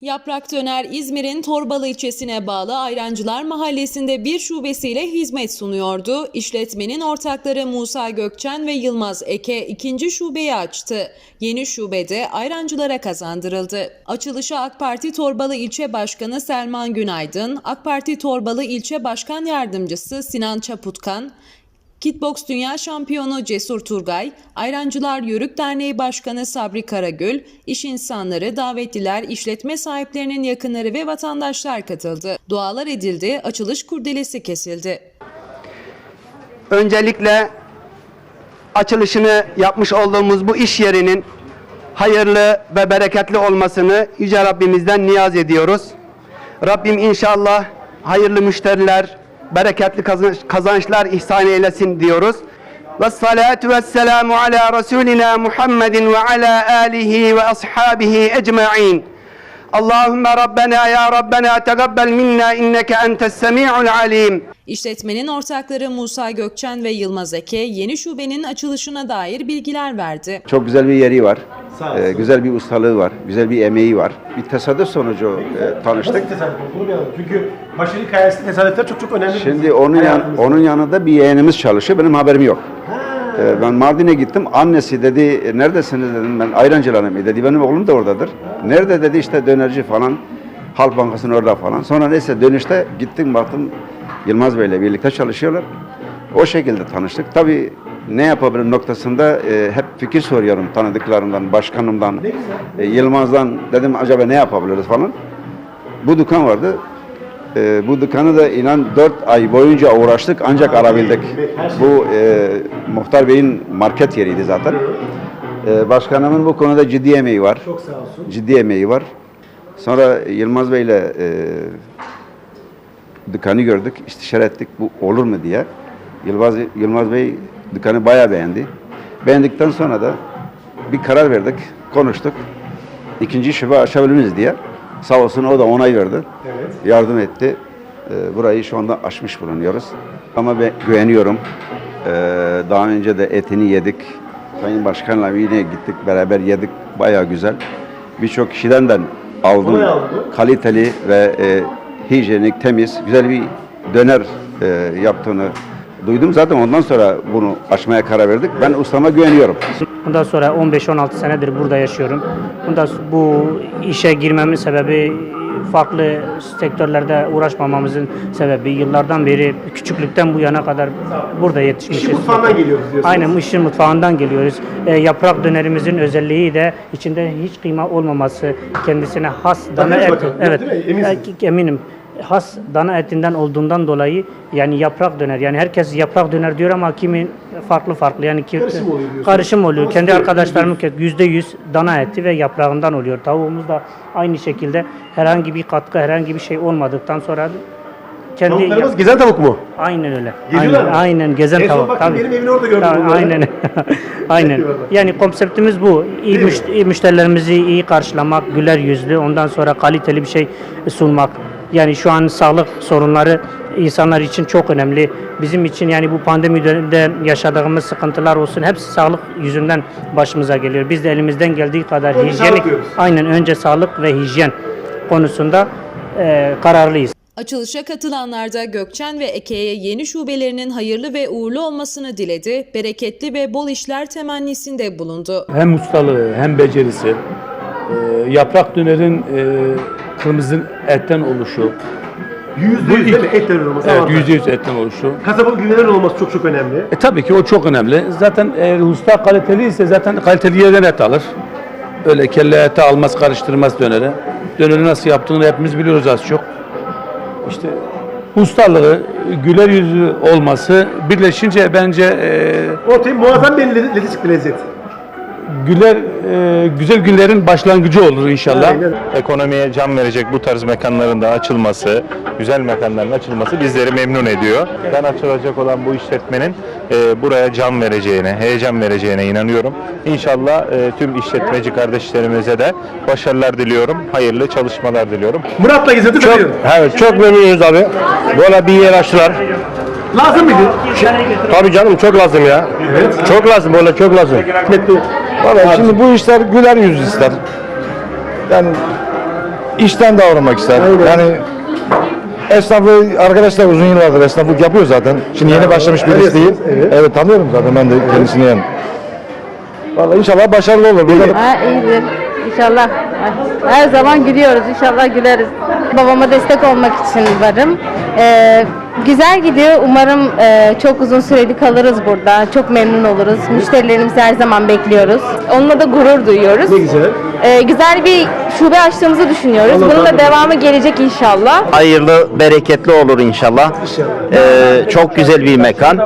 Yaprak Döner İzmir'in Torbalı ilçesine bağlı Ayrancılar Mahallesi'nde bir şubesiyle hizmet sunuyordu. İşletmenin ortakları Musa Gökçen ve Yılmaz Eke ikinci şubeyi açtı. Yeni şubede ayrancılara kazandırıldı. Açılışa AK Parti Torbalı İlçe Başkanı Selman Günaydın, AK Parti Torbalı İlçe Başkan Yardımcısı Sinan Çaputkan, Kickbox Dünya Şampiyonu Cesur Turgay, Ayrancılar Yörük Derneği Başkanı Sabri Karagül, iş insanları, davetliler, işletme sahiplerinin yakınları ve vatandaşlar katıldı. Dualar edildi, açılış kurdelesi kesildi. Öncelikle açılışını yapmış olduğumuz bu iş yerinin hayırlı ve bereketli olmasını Yüce Rabbimizden niyaz ediyoruz. Rabbim inşallah hayırlı müşteriler, bereketli kazanç- kazançlar ihsan eylesin diyoruz. Ve salatu ve selamu ala Resulina Muhammedin ve ala alihi ve ashabihi ecma'in. Allahümme Rabbena ya Rabbena tegabbel minna inneke entes semi'ul alim. İşletmenin ortakları Musa Gökçen ve Yılmaz Eke yeni şubenin açılışına dair bilgiler verdi. Çok güzel bir yeri var. Ee, güzel bir ustalığı var. Güzel bir emeği var. Bir tesadüf sonucu e, tanıştık. Nasıl tesadüf oldu? Bunu. Çünkü başarı hikayesinde tesadüfler çok çok önemli. Şimdi onun yan, onun yanında bir yeğenimiz çalışıyor. Benim haberim yok. Ee, ben Mardin'e gittim. Annesi dedi "E, neredesiniz dedim. Ben Ayrancılar'ım dedi. Benim oğlum da oradadır. Nerede dedi işte dönerci falan. Halk Bankası'nın orada falan. Sonra neyse dönüşte gittim baktım Yılmaz Bey'le birlikte çalışıyorlar. O şekilde tanıştık. Tabii ne yapabilirim noktasında e, hep fikir soruyorum tanıdıklarımdan, başkanımdan, e, Yılmaz'dan. Dedim acaba ne yapabiliriz falan. Bu dükkan vardı. E, bu dükkanı da inan 4 ay boyunca uğraştık ancak arabildik. Bu e, Muhtar Bey'in market yeriydi zaten. E, başkanımın bu konuda ciddi emeği var. Çok sağ olsun. Ciddi emeği var. Sonra Yılmaz Bey'le e, dükkanı gördük, istişare ettik bu olur mu diye. Yılmaz, Yılmaz Bey dükkanı bayağı beğendi. Beğendikten sonra da bir karar verdik, konuştuk. İkinci şube açabilir miyiz diye. Sağ olsun o da onay verdi. Evet. Yardım etti. E, burayı şu anda açmış bulunuyoruz. Ama ben güveniyorum. E, daha önce de etini yedik. Sayın Başkan'la yine gittik beraber yedik. Bayağı güzel. Birçok kişiden de aldım. Kaliteli ve e, hijyenik, temiz, güzel bir döner e, yaptığını duydum. Zaten ondan sonra bunu açmaya karar verdik. Ben ustama güveniyorum. Bundan sonra 15-16 senedir burada yaşıyorum. Bundan bu işe girmemin sebebi farklı sektörlerde uğraşmamamızın sebebi yıllardan beri küçüklükten bu yana kadar burada yetişmişiz. İşin mutfağından geliyoruz diyorsunuz. Aynen işin mutfağından geliyoruz. E, yaprak dönerimizin özelliği de içinde hiç kıyma olmaması, kendisine has dana Bakın et. bakalım, yok Evet. değil mi? Eminsin. e, eminim. Has dana etinden olduğundan dolayı yani yaprak döner. Yani herkes yaprak döner diyor ama kimi farklı farklı. Yani ki, Karışım oluyor diyorsun. Karışım oluyor. Kendi size arkadaşlarımın yüzde yüz dana eti ve yaprağından oluyor. Tavuğumuz da aynı şekilde herhangi bir katkı, herhangi bir şey olmadıktan sonra kendi Tavuklarımız gezen tavuk mu? Aynen öyle. Geziyorlar aynen, mı? aynen gezen En tavuk. baktım, tabii. benim evin orada gördüm Tabii. Aynen. aynen. Yani konseptimiz bu. İyi Değil mi? müş- iyi müşterilerimizi iyi karşılamak, güler yüzlü, ondan sonra kaliteli bir şey sunmak. Yani şu an sağlık sorunları insanlar için çok önemli. Bizim için yani bu pandemi döneminde yaşadığımız sıkıntılar olsun hepsi sağlık yüzünden başımıza geliyor. Biz de elimizden geldiği kadar Önce hijyenik, aynen önce sağlık ve hijyen konusunda eee, kararlıyız. Açılışa katılanlar da Gökçen ve Eke'ye yeni şubelerinin hayırlı ve uğurlu olmasını diledi, bereketli ve bol işler temennisinde bulundu. hem ustalığı hem becerisi, e, yaprak dönerin e, kırmızı etten oluşu, Yüzde yüz değil mi? Et olması. evet, avantaj. yüzde yüz etten oluşu. Kasabanın güvenilir olması çok çok önemli. E, tabii ki o çok önemli. Zaten eğer usta kaliteli ise zaten kaliteli yerden et alır. Öyle kelle eti almaz, karıştırmaz döneri. Döneri nasıl yaptığını hepimiz biliyoruz az çok. İşte ustalığı, güler yüzü olması birleşince bence e, Ortaya muazzam bir lezzet, lezzet çıktı lezzet. Güler e, güzel günlerin başlangıcı olur inşallah. Aynen. ekonomiye can verecek bu tarz mekanların da açılması, güzel mekanların açılması bizleri memnun ediyor. Ben açılacak olan bu işletmenin e, buraya can vereceğine, heyecan vereceğine inanıyorum. İnşallah e, tüm işletmeci kardeşlerimize de başarılar diliyorum, hayırlı çalışmalar diliyorum. Murat'la gezeti çok, Evet çok memnunuz abi. Böyle bir yer açtılar. Lazım mıydı? Tabii canım çok lazım ya. Evet. Çok lazım böyle çok lazım. Hikmetli. Valla şimdi bu işler güler yüz ister. Yani işten davranmak ister. Yani esnafı arkadaşlar uzun yıllardır esnaflık yapıyor zaten. Şimdi yeni başlamış birisi değil. Evet. tanıyorum zaten ben de kendisini yani. Vallahi inşallah başarılı olur. Burada Ha, iyidir. İnşallah. Her zaman gülüyoruz. İnşallah güleriz. Babama destek olmak için varım. Ee, güzel gidiyor. Umarım e, çok uzun süreli kalırız burada. Çok memnun oluruz. Müşterilerimizi her zaman bekliyoruz. Onunla da gurur duyuyoruz. Ne güzel. Ee, güzel bir şube açtığımızı düşünüyoruz. Bunun da devamı gelecek inşallah. hayırlı, bereketli olur inşallah. Ee, çok güzel bir mekan,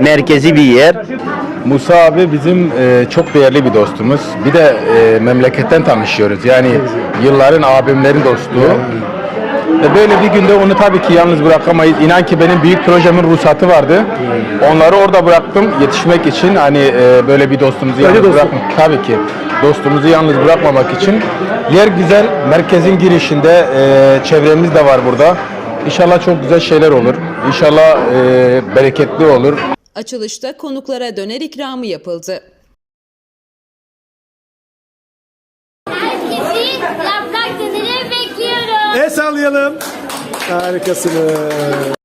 merkezi bir yer. Musa abi bizim e, çok değerli bir dostumuz. Bir de e, memleketten tanışıyoruz. Yani yılların abimlerin dostluğu. Ve böyle bir günde onu tabii ki yalnız bırakamayız. İnan ki benim büyük projemin ruhsatı vardı. Onları orada bıraktım yetişmek için. Hani e, böyle bir dostumuzu yalnız dostluk. bırakmak. Tabii ki. Dostumuzu yalnız bırakmamak için. Yer güzel. Merkezin girişinde e, çevremiz de var burada. İnşallah çok güzel şeyler olur. İnşallah e, bereketli olur. Açılışta konuklara döner ikramı yapıldı. Herkesi yaprak döneri bekliyorum. El sallayalım. Harikasınız.